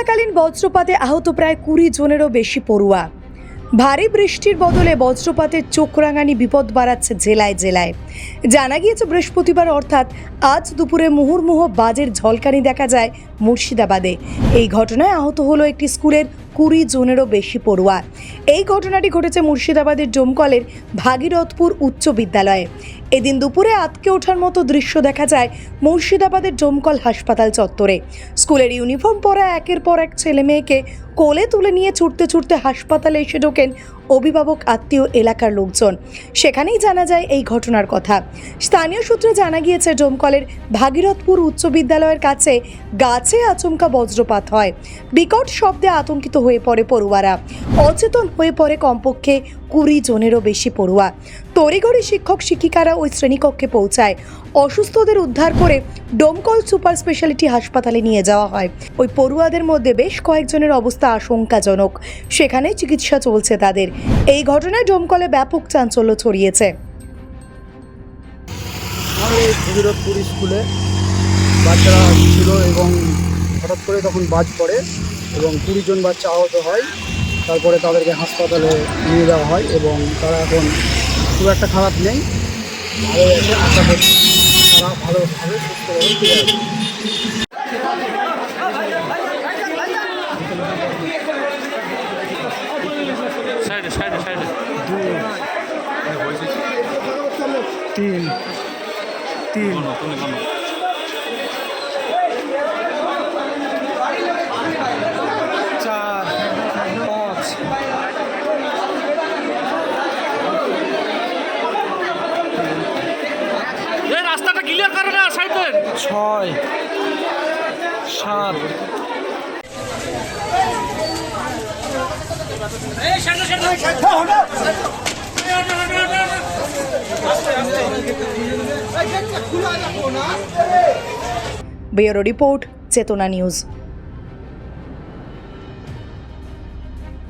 চলাকালীন বজ্রপাতে আহত প্রায় কুড়ি জনেরও বেশি পড়ুয়া। ভারী বৃষ্টির বদলে বজ্রপাতের চোখ রাঙানি বিপদ বাড়াচ্ছে জেলায় জেলায়। জানা গিয়েছে, বৃহস্পতিবার অর্থাৎ আজ দুপুরে মুহুর্মুহ বাজের ঝলকানি দেখা যায় মুর্শিদাবাদে। এই ঘটনায় আহত হলো একটি স্কুলের কুড়ি জনেরও বেশি পড়ুয়া। এই ঘটনাটি ঘটেছে মুর্শিদাবাদের জমকলের ভাগীরথপুর উচ্চ বিদ্যালয়ে। এদিন দুপুরে আতকে ওঠার মতো দৃশ্য দেখা যায় মুর্শিদাবাদের জমকল হাসপাতাল চত্বরে। স্কুলের ইউনিফর্ম পরা একের পর এক ছেলে মেয়েকে কোলে তুলে নিয়ে ছুটতে ছুটতে হাসপাতালে এসে ঢোকেন অভিভাবক আত্মীয় এলাকার লোকজন। সেখানেই জানা যায় এই ঘটনার কথা। স্থানীয় সূত্রে জানা গিয়েছে, ডোমকলের ভাগীরথপুর উচ্চ বিদ্যালয়ের কাছে গাছে আচমকা বজ্রপাত হয়। বিকট শব্দে আতঙ্কিত হয়ে পড়ে পড়ুয়ারা। অচেতন হয়ে পড়ে কমপক্ষে কুড়ি জনেরও বেশি পড়ুয়া। তড়িঘড়ি শিক্ষক শিক্ষিকারা ওই শ্রেণীকক্ষে পৌঁছায়। অসুস্থদের উদ্ধার করে ডোমকল সুপার স্পেশালিটি হাসপাতালে নিয়ে যাওয়া হয়। ওই পড়ুয়াদের মধ্যে বেশ কয়েকজনের অবস্থা আশঙ্কাজনক। সেখানে চিকিৎসা চলছে তাদের। এই ঘটনায় ডোমকলে ব্যাপক চাঞ্চল্য ছড়িয়েছে। স্কুলে বাচ্চারা ছিল এবং হঠাৎ করে তখন বাজ পড়ে এবং কুড়ি জন বাচ্চা আহত হয়। তারপরে তাদেরকে হাসপাতালে নিয়ে যাওয়া হয় এবং তারা এখন খুব একটা খারাপ নেই। ভালো আছে, আশা করছি তারা ভালোভাবে সুস্থভাবে ফিরে আসবে। সাইডে সাইডে সাইডে তিন তিন চার পাঁচ এই রাস্তাটা ক্লিয়ার করে না সাইডে ছয়। সাত। ব্যুরো রিপোর্ট চেতনা নিউজ